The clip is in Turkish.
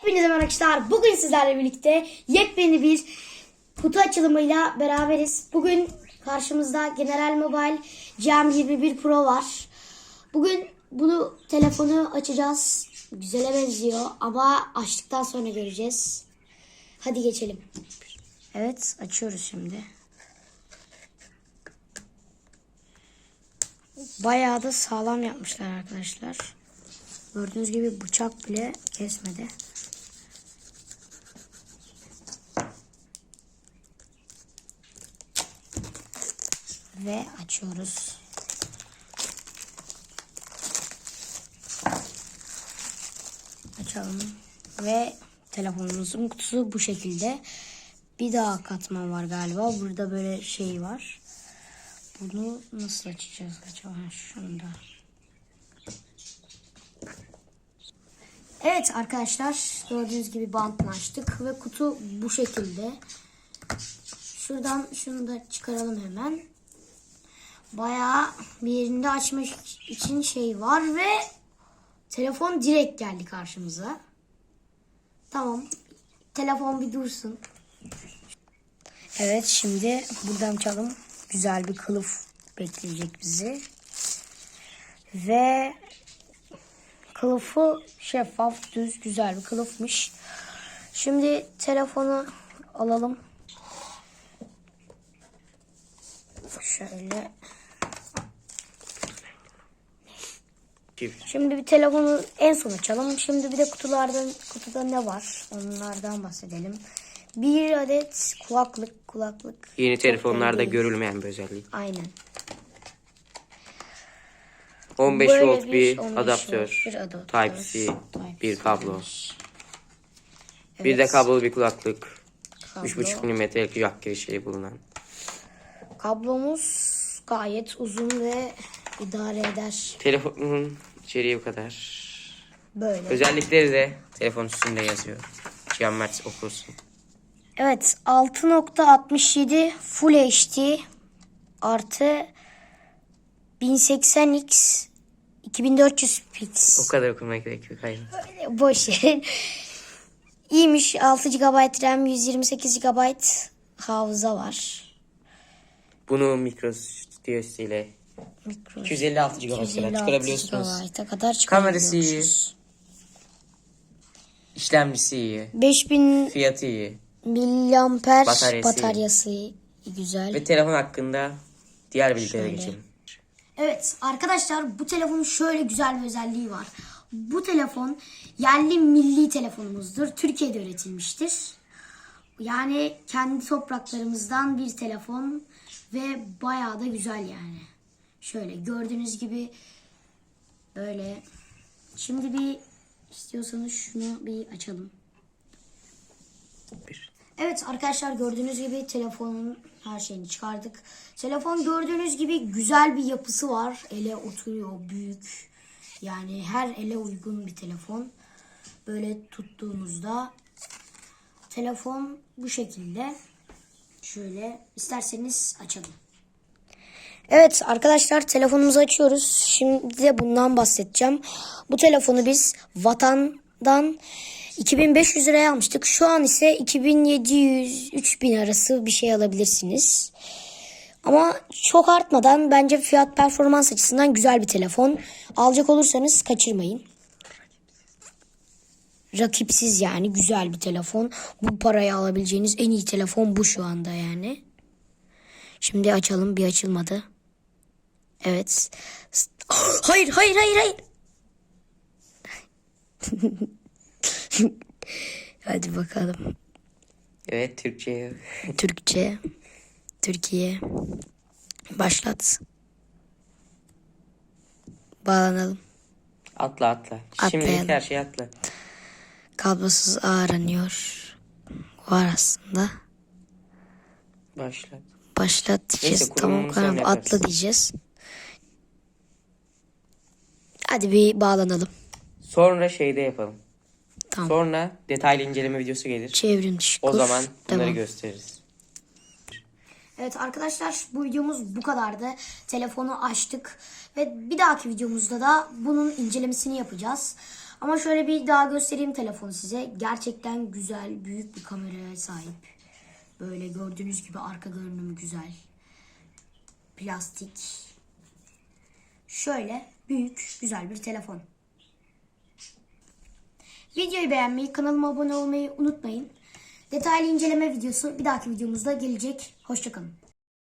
Hepinize merhaba arkadaşlar. Bugün sizlerle birlikte yepyeni bir kutu açılımıyla beraberiz. Bugün karşımızda General Mobile GM21 Pro var. Bugün bunu telefonu açacağız. Güzele benziyor ama açtıktan sonra göreceğiz. Hadi geçelim. Evet açıyoruz şimdi. Bayağı da sağlam yapmışlar arkadaşlar. Gördüğünüz gibi bıçak bile kesmedi. Ve açıyoruz. Açalım. Ve telefonumuzun kutusu bu şekilde. Bir daha katman var galiba. Burada böyle şey var. Bunu nasıl açacağız acaba? Şunu. Evet arkadaşlar gördüğünüz gibi bantını açtık ve kutu bu şekilde. Şuradan şunu da çıkaralım hemen. Bayağı bir yerinde açmak için şey var ve telefon direkt geldi karşımıza. Tamam. Telefon bir dursun. Evet şimdi buradan çalım. Güzel bir kılıf bekleyecek bizi. Ve kılıfı şeffaf, düz, güzel bir kılıfmış. Şimdi telefonu alalım. Şöyle. Şimdi bir telefonu en son açalım. Şimdi bir de kutulardan kutuda ne var? Onlardan bahsedelim. Bir adet kulaklık, kulaklık. Yeni telefonlarda değil. görülmeyen bir özellik. Aynen. 15 Böyle volt bir 15 adaptör, bir adaptör, Type-C, Type-C. bir kablo. Bir de Evet. kablolu bir kulaklık. Kablo. 3.5 mm'lik jack girişi bulunan. Kablomuz gayet uzun ve idare eder. Telefonun içeriği bu kadar. Böyle. Özellikleri de telefon üstünde yazıyor. Cihan Mert okursun. Evet 6.67 Full HD artı 1080x 2400 pix. O kadar okumaya gerek yok. Hayır. Boş yer. İyiymiş 6 GB RAM 128 GB hafıza var. Bunu mikro USB ile Mikro 256 GB kadar 256 çıkarabiliyorsunuz. Kadar Kamerası iyi. İşlemcisi iyi. 5000 Fiyatı iyi. miliamper Bataryası bataryası, iyi. güzel. Ve telefon hakkında diğer bilgilere geçelim. Evet arkadaşlar bu telefonun şöyle güzel bir özelliği var. Bu telefon yerli milli telefonumuzdur. Türkiye'de üretilmiştir. Yani kendi topraklarımızdan bir telefon ve bayağı da güzel yani. Şöyle gördüğünüz gibi böyle. Şimdi bir istiyorsanız şunu bir açalım. Bir. Evet arkadaşlar gördüğünüz gibi telefonun her şeyini çıkardık. Telefon gördüğünüz gibi güzel bir yapısı var. Ele oturuyor büyük. Yani her ele uygun bir telefon. Böyle tuttuğumuzda telefon bu şekilde. Şöyle isterseniz açalım. Evet arkadaşlar telefonumuzu açıyoruz. Şimdi de bundan bahsedeceğim. Bu telefonu biz vatandan 2500 liraya almıştık. Şu an ise 2700-3000 arası bir şey alabilirsiniz. Ama çok artmadan bence fiyat performans açısından güzel bir telefon. Alacak olursanız kaçırmayın. Rakipsiz yani güzel bir telefon. Bu paraya alabileceğiniz en iyi telefon bu şu anda yani. Şimdi açalım bir açılmadı. Evet. Hayır hayır hayır hayır. Hadi bakalım. Evet Türkçe. Türkçe. Türkiye. Başlat. Bağlanalım. Atla atla. Şimdilik Atlayalım. her şeyi atla. Kablosuz aranıyor. Var aslında. Başla. Başlat diyeceğiz. Neyse, tamam tamam sonra atla diyeceğiz. Hadi bir bağlanalım. Sonra şeyde yapalım. Tamam. Sonra detaylı inceleme videosu gelir. Çevrim dışı O zaman bunları Devam. gösteririz. Evet arkadaşlar bu videomuz bu kadardı. Telefonu açtık ve bir dahaki videomuzda da bunun incelemesini yapacağız. Ama şöyle bir daha göstereyim telefonu size. Gerçekten güzel, büyük bir kameraya sahip. Böyle gördüğünüz gibi arka görünümü güzel. Plastik. Şöyle büyük, güzel bir telefon. Videoyu beğenmeyi, kanalıma abone olmayı unutmayın. Detaylı inceleme videosu bir dahaki videomuzda gelecek. Hoşçakalın.